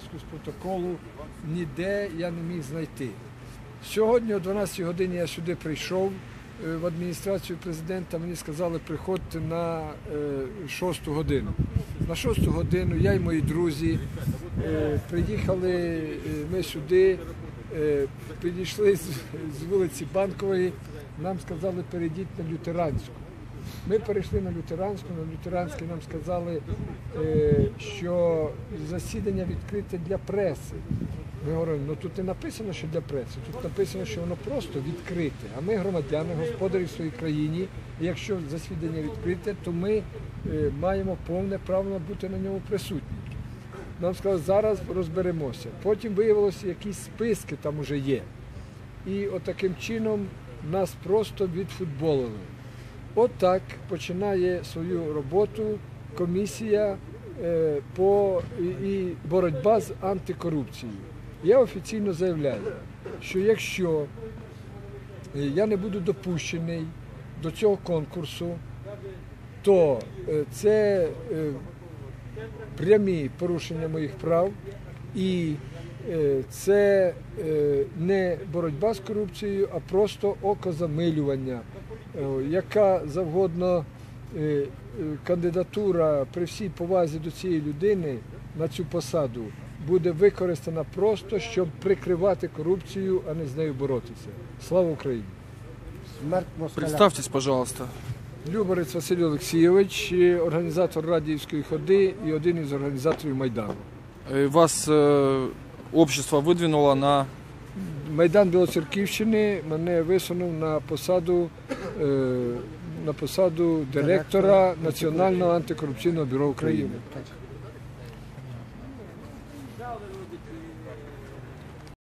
виписку з протоколу ніде я не міг знайти. Сьогодні о 12 годині я сюди прийшов е, в адміністрацію президента. Мені сказали, приходьте на 6 годину. На 6 годину я і мої друзі е, приїхали е, ми сюди, е, підійшли з вулиці Банкової. Нам сказали, перейдіть на лютеранську. Ми перейшли на лютеранську, на лютеранській нам сказали, е, що засідання відкрите для преси. Ми говоримо, ну тут не написано, що для преси, тут написано, що воно просто відкрите. А ми громадяни, господарі в своїй країні. І якщо засідання відкрите, то ми е, маємо повне право бути на ньому присутні. Нам сказали, зараз розберемося. Потім виявилося, якісь списки там уже є. І отаким чином нас просто відфутболили. От починає свою роботу комісія е, по і, боротьба з антикорупцією. Я офіційно заявляю, що якщо е, я не буду допущений до цього конкурсу, то е, це прямі порушення моїх прав і це не боротьба з корупцією, а просто окозамилювання. Е, Яка завгодно е, е, кандидатура при всій повазі до цієї людини на цю посаду буде використана просто, щоб прикривати корупцію, а не з нею боротися. Слава Україні! Смерть москаля. Представьтесь, пожалуйста. Люборець Василь Олексійович, е, організатор Радіївської ходи і один із організаторів Майдану. Э, Вас э, общество выдвинуло на... Майдан Білоцерківщини мене висунув на посаду, е, на посаду директора Національного антикорупційного бюро України.